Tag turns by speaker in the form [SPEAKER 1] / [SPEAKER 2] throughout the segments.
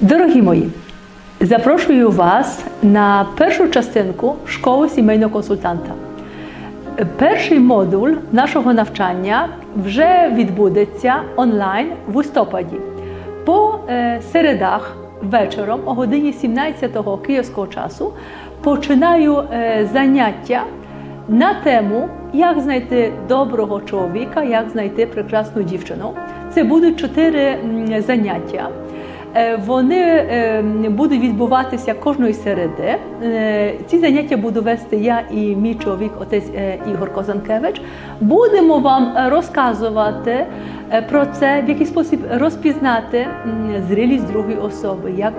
[SPEAKER 1] Дорогі мої, запрошую вас на першу частинку школи сімейного консультанта. Перший модуль нашого навчання вже відбудеться онлайн в листопаді. По е, середах вечором о годині 17-го київського часу починаю е, заняття на тему як знайти доброго чоловіка, як знайти прекрасну дівчину. Це будуть чотири заняття. Е, Вони е, будуть відбуватися кожної середи. Е, Ці заняття буду вести я і мій чоловік, отець Ігор Козанкевич. Будемо вам розказувати про це, в який спосіб розпізнати зрілість другої особи, як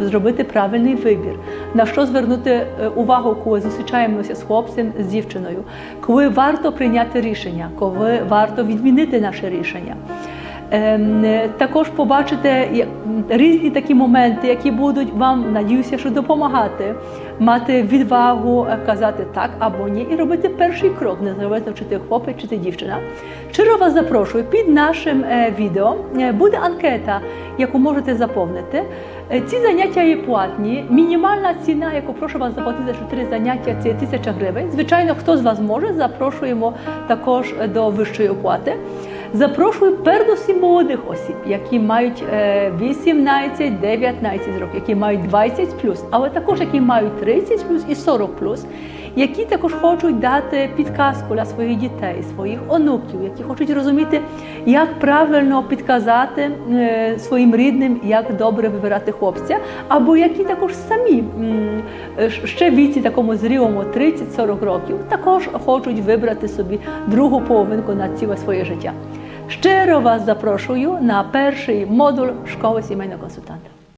[SPEAKER 1] зробити правильний вибір, на що звернути увагу, коли зустрічаємося з хлопцем, з дівчиною, коли варто прийняти рішення, коли варто відмінити наше рішення. Ем, е, Також побачите різні такі моменти, які будуть вам, надіюся, що допомагати, мати відвагу е, казати так або ні, і робити перший крок, незалежно чи ти хлопець, чи ти дівчина. Щиро вас запрошую під нашим е, відео буде анкета, яку можете заповнити. Ці заняття є платні. Мінімальна ціна, яку прошу вас заплатити за чотири заняття, це 1000 гривень. Звичайно, хто з вас може, запрошуємо також до вищої оплати. Запрошую передусім молодих осіб, які мають е, 18-19 років, які мають 20 але також які мають 30 і 40 які також хочуть дати підказку для своїх дітей, своїх онуків, які хочуть розуміти, як правильно підказати е, своїм рідним, як добре вибирати хлопця, або які також самі е, ще в віці такому зрілому 30-40 років також хочуть вибрати собі другу половинку на ціле своє життя. Щиро вас запрошую на перший модуль школи сімейного консультанта.